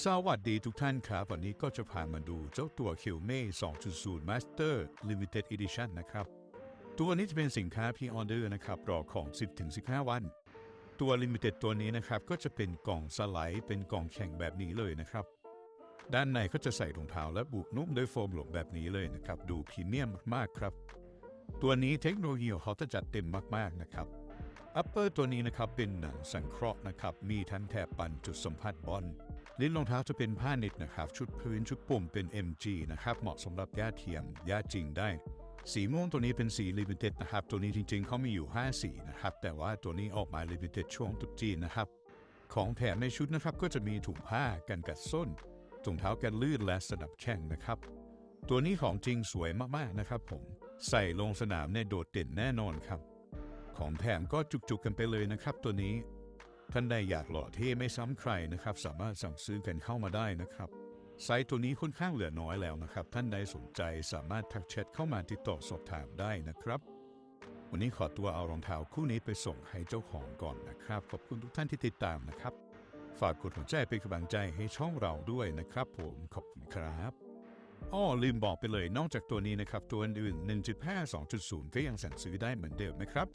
สวัสดีทุกท่านครับ วันนี้ก็จะพามาดูเจ้าตัว q m e 2.0 Master Limited Edition นะครับ ตัวนี้จะเป็นสินค้าพ r ออเดอร์นะครับ รอของ 10-15 วัน ตัว Limited ตัวนี้นะครับ ก็จะเป็นกล่องสไลด์ เป็นกล่องแข็งแบบนี้เลยนะครับ ด้านในก็จะใส่รองเท้าและบุกนุ่มด้วยโฟมหลวมแบบนี้เลยนะครับ ดูพรีเมียมมากๆครับ ตัวนี้เทคโนโลยีเขาจะจัดเต็มมากๆนะครับอัปเปอร์ตัวนี้นะครับเป็นหนังสังเคราะห์นะครับมีทั้งแถบปันจุดสัมผัสบอล ลิ้นรองเท้าจะเป็นผ้าเน็ตนะครับ ชุดพื้นชุดปุ่มเป็น MG นะครับ เหมาะสำหรับย่าเทียมย่าจริงได้ สีม่วงตัวนี้เป็นสี Limited นะครับ ตัวนี้จริงๆ เขามีอยู่ 5 สีนะครับ แต่ว่าตัวนี้ออกมา Limited ช่วงตรุษจีนนะครับ ของแถมในชุดนะครับก็จะมีถุงผ้ากันกัดส้นถุงเท้ากันลื่นและสนับแข้งนะครับ ตัวนี้ของจริงสวยมากๆนะครับ ผมใส่ลงสนามเนี่ยโดดเด่นแน่นอนครับ ของแถมก็จุกๆกันไปเลยนะครับ ตัวนี้ ท่านใดอยากหล่อเท่ไม่ซ้ำใครนะครับ สามารถสั่งซื้อกันเข้ามาได้นะครับไซต์ตัวนี้ค่อนข้างเหลือน้อยแล้วนะครับ ท่านใดสนใจสามารถทักแชทเข้ามาติดต่อสอบถามได้นะครับ วันนี้ขอตัวเอารองเท้าคู่นี้ไปส่งให้เจ้าของก่อนนะครับ ขอบคุณทุกท่านที่ติดตามนะครับ ฝากกดหัวใจเป็นกำลังใจให้ช่องเราด้วยนะครับ ผมขอบคุณครับอ้อลืมบอกไปเลยนอกจากตัวนี้นะครับ ตัวอื่นๆ1.5 2.0 ก็ยังสั่งซื้อได้เหมือนเดิมนะครับ